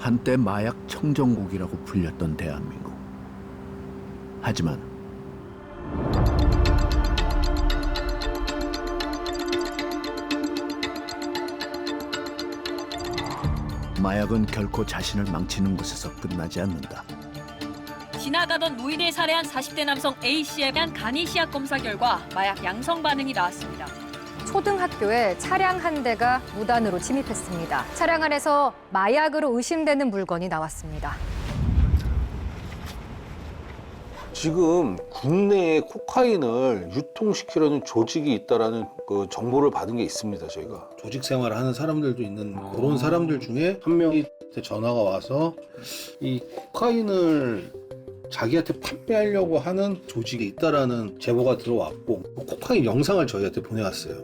한때 마약 청정국이라고 불렸던 대한민국. 하지만 마약은 결코 자신을 망치는 곳에서 끝나지 않는다. 지나가던 노인을 살해한 40대 남성 A씨에 대한 간이 시약 검사 결과 마약 양성 반응이 나왔습니다. 초등학교에 차량 한 대가 무단으로 침입했습니다. 차량 안에서 마약으로 의심되는 물건이 나왔습니다. 지금 국내에 코카인을 유통시키려는 조직이 있다라는 그 정보를 받은 게 있습니다. 저희가. 조직 생활을 하는 사람들도 있는 그런 사람들 중에 한 명이 전화가 와서 이 코카인을 자기한테 판매하려고 하는 조직이 있다라는 제보가 들어왔고 그 코카인 영상을 저희한테 보내왔어요.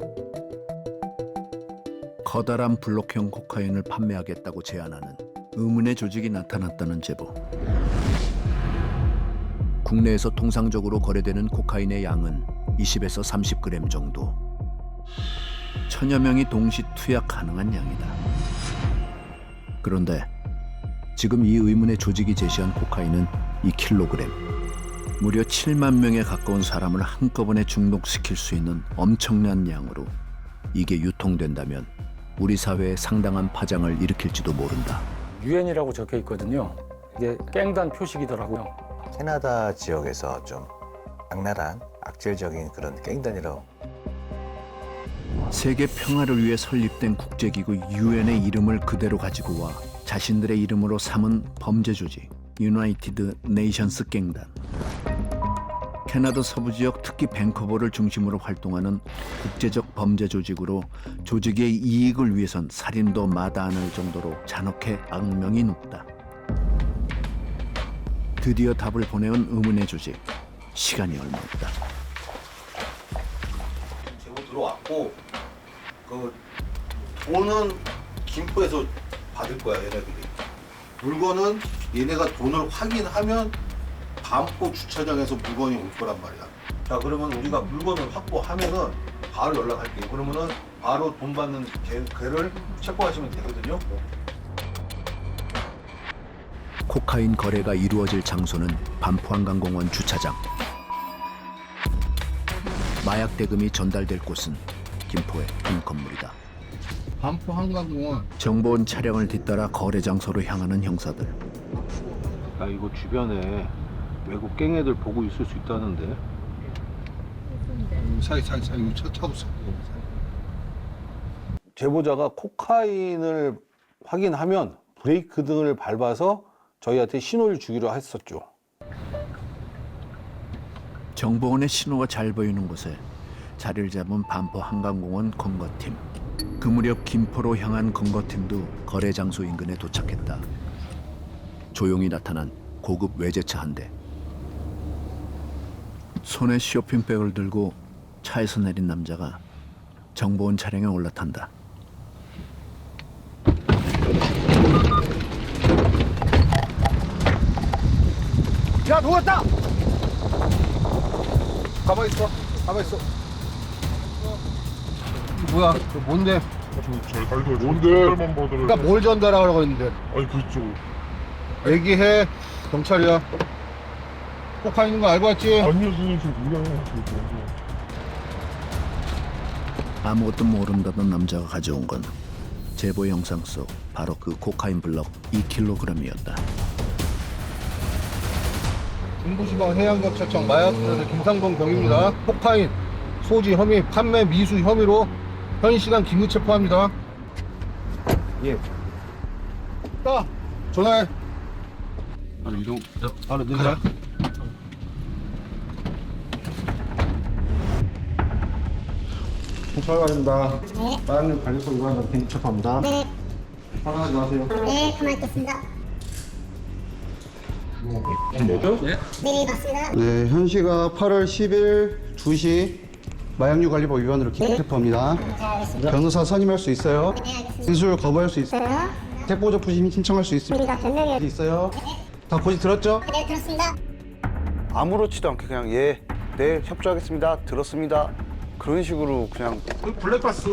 커다란 블록형 코카인을 판매하겠다고 제안하는 의문의 조직이 나타났다는 제보. 국내에서 통상적으로 거래되는 코카인의 양은 20에서 30g 정도. 천여 명이 동시 투약 가능한 양이다. 그런데 지금 이 의문의 조직이 제시한 코카인은 2kg. 무려 7만 명에 가까운 사람을 한꺼번에 중독시킬 수 있는 엄청난 양으로 이게 유통된다면 우리 사회에 상당한 파장을 일으킬지도 모른다. 유엔이라고 적혀 있거든요. 이게 깽단 표식이더라고요. 캐나다 지역에서 좀 악랄한 악질적인 그런 깽단이라고 세계 평화를 위해 설립된 국제기구 유엔의 이름을 그대로 가지고 와 자신들의 이름으로 삼은 범죄 조직 유나이티드 네이션스 갱단. 캐나다 서부 지역 특히 밴커버를 중심으로 활동하는 국제적 범죄 조직으로 조직의 이익을 위해선 살인도 마다않을 정도로 잔혹해 악명이 높다. 드디어 답을 보내온 의문의 조직. 시간이 얼마 없다. 제보 들어왔고 그 돈은 김포에서 받을 거야 얘네들이. 물건은 얘네가 돈을 확인하면 반포 주차장에서 물건이 올 거란 말이야. 자 그러면 우리가 물건을 확보하면은 바로 연락할게요. 그러면은 바로 돈 받는 개, 걔를 체포하시면 되거든요. 코카인 거래가 이루어질 장소는 반포한강공원 주차장. 마약 대금이 전달될 곳은 김포의 한 건물이다. 반포 한강공원. 정보 온 차량을 뒤따라 거래 장소로 향하는 형사들. 야 이거 주변에 외국 갱애들 보고 있을 수 있다는데. 사이 사이 사이 차 타고 있어. 제보자가 코카인을 확인하면 브레이크 등을 밟아서 저희한테 신호를 주기로 했었죠. 정보원의 신호가 잘 보이는 곳에 자리를 잡은 반포 한강공원 검거팀. 그 무렵 김포로 향한 검거팀도 거래 장소 인근에 도착했다. 조용히 나타난 고급 외제차 한 대. 손에 쇼핑백을 들고 차에서 내린 남자가 정보원 차량에 올라탄다. 야 누웠다. 가만 있어. 가만 있어. 뭐야? 그 뭔데? 잘 달도 뭔데? 만 그러니까 뭘 전달하라고 했는데? 아니 그쪽 얘기해. 경찰이야. 코카인 있는 거 알고 왔지? 아니요 선생님 저 몰라요 저 뭔데 아무것도 모른다던 남자가 가져온 건 제보 영상 속 바로 그 코카인 블럭 2kg이었다. 중부지방 해양경찰청 마약수사 김상동 경입니다. 코카인 소지 혐의 판매 미수 혐의로 현 시간 긴급 체포합니다. 예. 따 전화해. 바로 이동. 바로 늦자. 경찰관입니다. 마약류 관리소 위반으로 긴급 체포합니다. 네. 화나지 마세요. 네, 가만히 있겠습니다. 네, 맞습니다. 네, 현시가 8월 10일 2시 마약류 관리법 위반으로 긴급 체포합니다. 네, 알겠습니다. 변호사 선임할 수 있어요. 네, 알겠습니다. 진술 거부할 수 있어요. 있어요? 택보조 부심 신청할 수 있습니다. 우리가 변명이 있어요. 다 고지 들었죠? 네, 들었습니다. 아무렇지도 않게 그냥 예, 네 협조하겠습니다. 들었습니다. 그런 식으로 그냥 블랙박스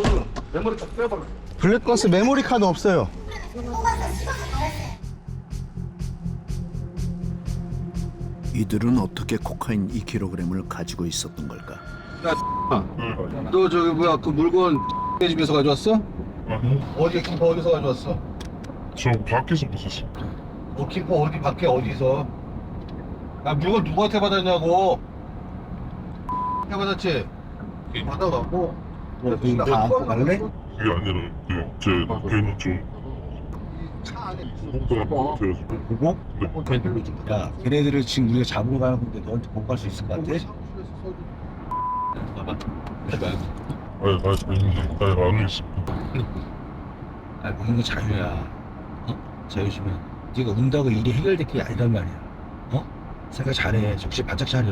메모리 다 빼봐. 블랙박스 메모리 카드 없어요. 이들은 어떻게 코카인 2kg을 가지고 있었던 걸까? 너 저기 뭐야 그 물건 집에서 가져왔어? 어디 그 어디서 가져왔어? 저 밖에서 벗었어. 뭐 김포 어디 밖에 어디서? 아 물건 누구한테 받았냐고? 해 받았지? 받아갖고 그래서 다 안고 갈래? 그게 아니라 그제 배는 좀 속도가 못해서 보고? 네. 야, 걔네들을 지금 우리가 잡으러 가는 건데 너한테 못 갈 수 있을 것 같아? 아니 나 있는데 나 있어. 아, 먹는 거 자유야. 어? 자유시면 네가 운다고 일이 해결될 게 아니란 말이야. 어? 생각 잘해. 정신 바짝 차려.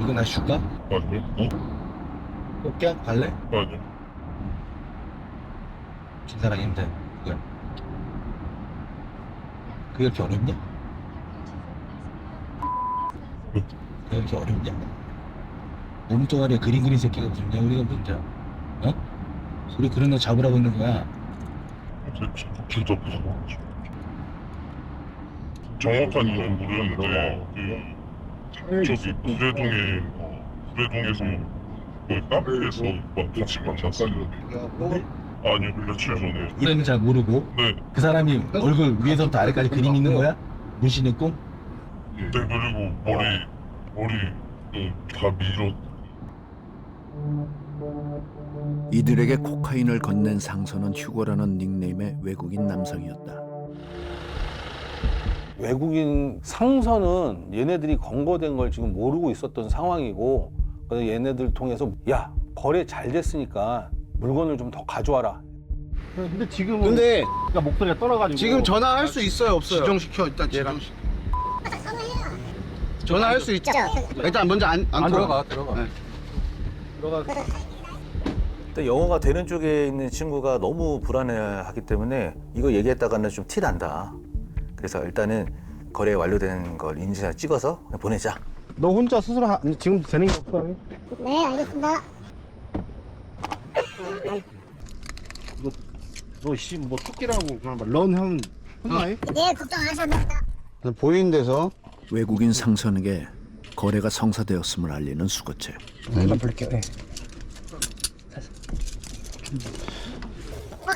이거 나 줄까? 아니요? 어? 꽃게 갈래? 아니요. 진 사람 힘들. 그거. 그게 이렇게 어렵냐? 그게 이렇게 어렵냐? 몸뚱아리에 그림 그린 새끼가 무슨 우리가 문제야? 어? 우리 그런 거 잡으라고 있는 거야. 제 진짜 무서워. 정확한 이유는 모르겠는데 그 저기 구례동에 구례동에서 그 카페에서 막 같이 만났어요. 아니 며칠 전에. 이름은 잘 모르고 네. 그 사람이 얼굴 위에서부터 아래까지 그림 있는 거야? 문신 있고? 네 그리고 머리 머리 그, 다 밀어 이들에게 코카인을 건넨 상선은 휴고라는 닉네임의 외국인 남성이었다. 외국인 상선은 얘네들이 검거된 걸 지금 모르고 있었던 상황이고 그래서 얘네들 통해서 야 거래 잘 됐으니까 물건을 좀 더 가져와라 근데 지금은 근데 목소리가 떨어가지고 지금 전화할 수 있어요, 없어요? 지정시켜 일단 지정시켜. 전화할 수 있죠. 일단 먼저 안, 안 들어가. 들어가. 또 영어가 되는 쪽에 있는 친구가 너무 불안해하기 때문에 이거 얘기했다가는 좀 티 난다. 그래서 일단은 거래 완료된 걸 인증샷 찍어서 그냥 보내자. 너 혼자 스스로 하, 지금 되는 게 없어. 네, 알겠습니다. 너씨뭐 토끼라고 그냥 막런 하면 혼나해? 네, 걱정 안 하셔도 됩니다. 보이는 데서 외국인 상선에게 거래가 성사되었음을 알리는 수거체. 어,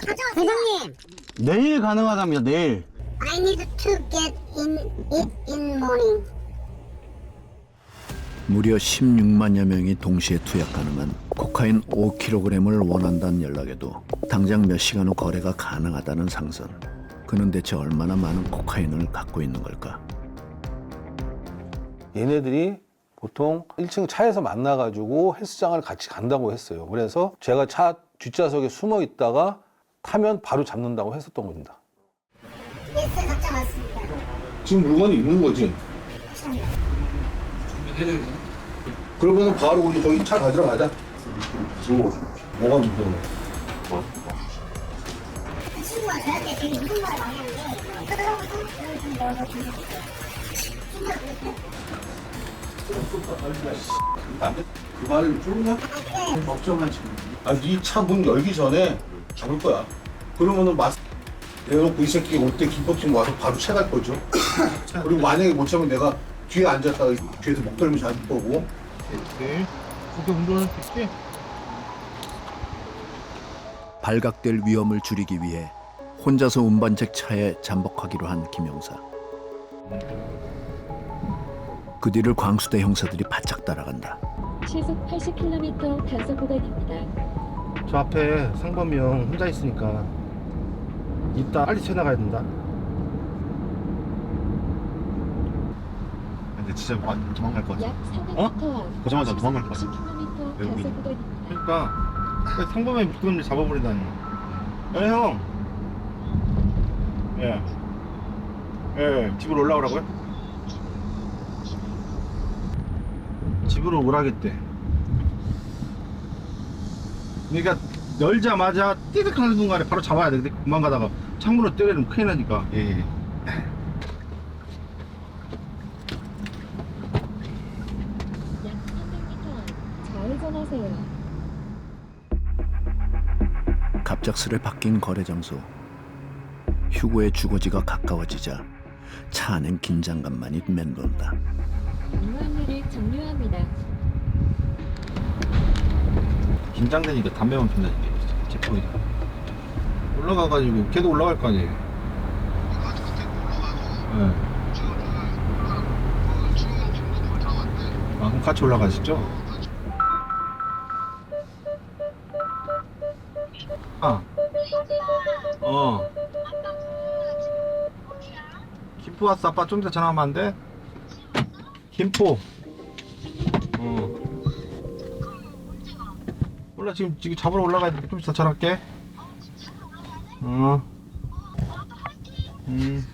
회장님, 내일 가능하답니다. 내일. I need to get in it in morning. 무려 16만여 명이 동시에 투약 가능한 코카인 5kg을 원한다는 연락에도 당장 몇 시간 후 거래가 가능하다는 상선. 그는 대체 얼마나 많은 코카인을 갖고 있는 걸까? 얘네들이 보통 1층 차에서 만나가지고 헬스장을 같이 간다고 했어요 그래서 제가 차 뒷좌석에 숨어 있다가 타면 바로 잡는다고 했었던 겁니다 예스, 걱정 많습니다. 지금 물건이 있는 거지? 그러면 바로 우리 저기 차 가지러 가자. 뭐가 친구가 저한테 되게 무슨 말을 많이 하는데, 그 말을 쫄냐? 걱정하지. 아 네 차 문 열기 전에 잡을 거야. 그러면은 마스 내놓고 이 새끼 올 때 김밥집 와서 바로 채갈 거죠 그리고 만약에 못 참으면 내가 뒤에 앉았다가 뒤에서 목덜미 잡을 거고 그렇게 운전할 수 있지? 발각될 위험을 줄이기 위해 혼자서 운반책 차에 잠복하기로 한 김영사. 그 뒤를 광수대 형사들이 바짝 따라간다. 시속 80km 단속 구간입니다. 저 앞에 상범이 형 혼자 있으니까 이따 빨리 쳐나가야 된다. 근데 진짜 도망갈 것약 400m 어? 보자마자 도망갈 것 같아. 80km 외국인. 그러니까 상범이 묶음을 잡아버리다니. 예 형. 예. 예 집으로 올라오라고요? 집으로 오라겠대. 그러니까 열자마자 띠득 하는 순간에 바로 잡아야 돼. 근데 그만 가다가 창문으로 때리면 큰일 나니까. 예. 예. 약 300m 좌회전하세요. 갑작스레 바뀐 거래 장소. 휴고의 주거지가 가까워지자 차 안엔 긴장감만이 맴돈다. 합류를 종료합니다. 긴장되니까 담배만 핀다니까 제폭이니까 올라가가지고 걔도 올라갈 거 아니에요 네. 아 그럼 같이 올라가시죠? 아 어. 김포 왔어 아빠 좀 이따 전화하면 안 돼? 김포 어 몰라 지금 지금 잡으러 올라가야 돼. 좀 이따 전화할게. 어. 음.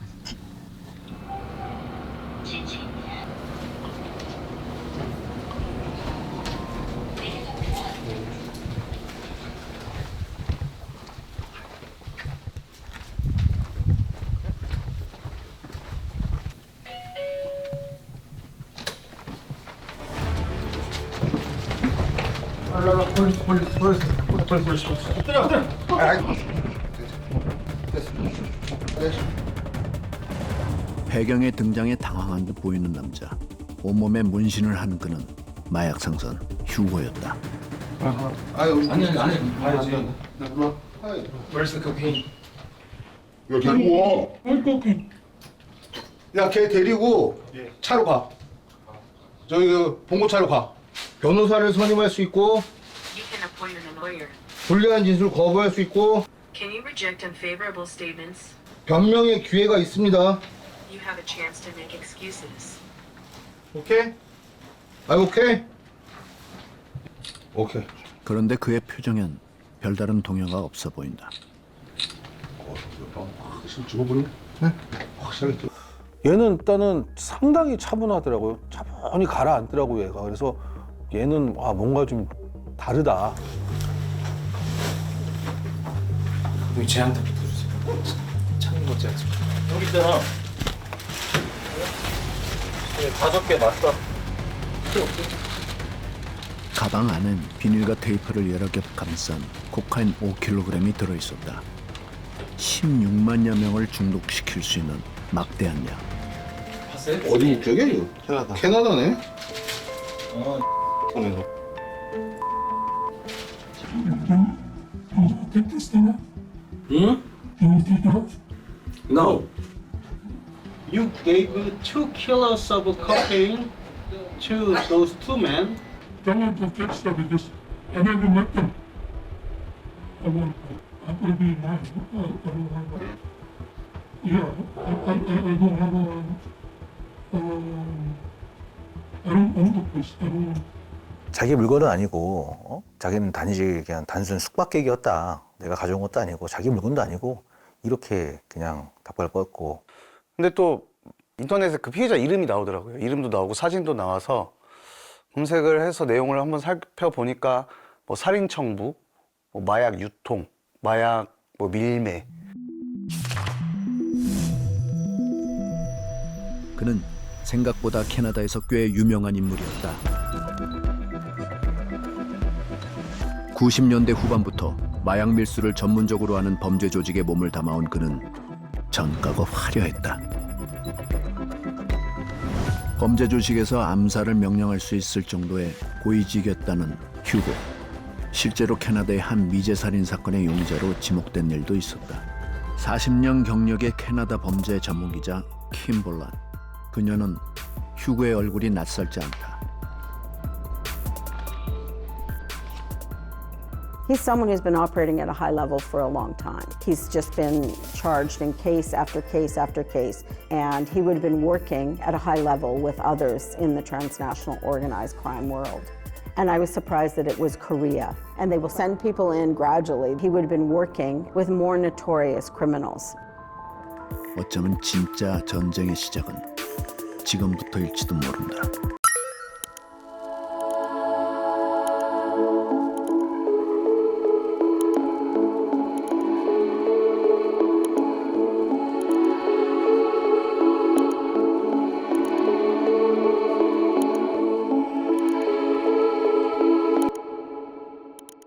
배경의 등장에 당황한 듯 보이는 남자. 온몸에 문신을 한 그는 마약 상선 휴고였다. 아니 아니 아니. 가야지 나와 Where's the cocaine? 야 데리고 와 야 걔 데리고 차로 가. 저기 그 봉고차로 가. 변호사를 선임할 수 있고 You can appoint a lawyer. 불리한 진술을 거부할 수 있고 Can you reject unfavorable statements? 변명의 기회가 있습니다 You have a chance to make excuses. 오케이? 아 오케이? 오케이 그런데 그의 표정엔 별다른 동요가 없어 보인다. 확실히 죽어버리네 네? 얘는 일단은 상당히 차분하더라고요. 차분히 가라앉더라고요, 얘가. 그래서 얘는 와 뭔가 좀 다르다. 여기 제한테 붙어주세요. 창문 거지? 여기 있잖아. 다섯 개 맞다. 가방 안엔 비닐과 테이프를 여러 겹 감싼 코카인 5kg이 들어있었다. 16만여 명을 중독시킬 수 있는 막대한 양. 어디 국적이야 이거? 캐나다 캐나다네 No. You gave two kilos of cocaine to those two men. Don't want to fix that because I never met them. I want, I'm gonna be mine. I, I don't have a, yeah, I, I, I I don't have a, um, I don't own the place. I don't, 자기 물건은 아니고 어? 자기는 단지 그냥 단순 숙박객이었다. 내가 가져온 것도 아니고 자기 물건도 아니고 이렇게 그냥 답발 뻗고 근데 또 인터넷에 그 피해자 이름이 나오더라고요. 이름도 나오고 사진도 나와서 검색을 해서 내용을 한번 살펴보니까 뭐 살인 청부, 뭐 마약 유통, 마약 뭐 밀매 그는 생각보다 캐나다에서 꽤 유명한 인물이었다. 90년대 후반부터 마약 밀수를 전문적으로 하는 범죄 조직에 몸을 담아온 그는 전가가 화려했다. 범죄 조직에서 암살을 명령할 수 있을 정도의 고위직이었다는 휴고. 실제로 캐나다의 한 미제 살인 사건의 용의자로 지목된 일도 있었다. 40년 경력의 캐나다 범죄 전문 기자 킴볼란. 그녀는 휴고의 얼굴이 낯설지 않다. He's someone who's been operating at a high level for a long time. He's just been charged in case after case after case, and he would have been working at a high level with others in the transnational organized crime world. And I was surprised that it was Korea. And they will send people in gradually. He would have been working with more notorious criminals. 어쩌면 진짜 전쟁의 시작은 지금부터일지도 모른다.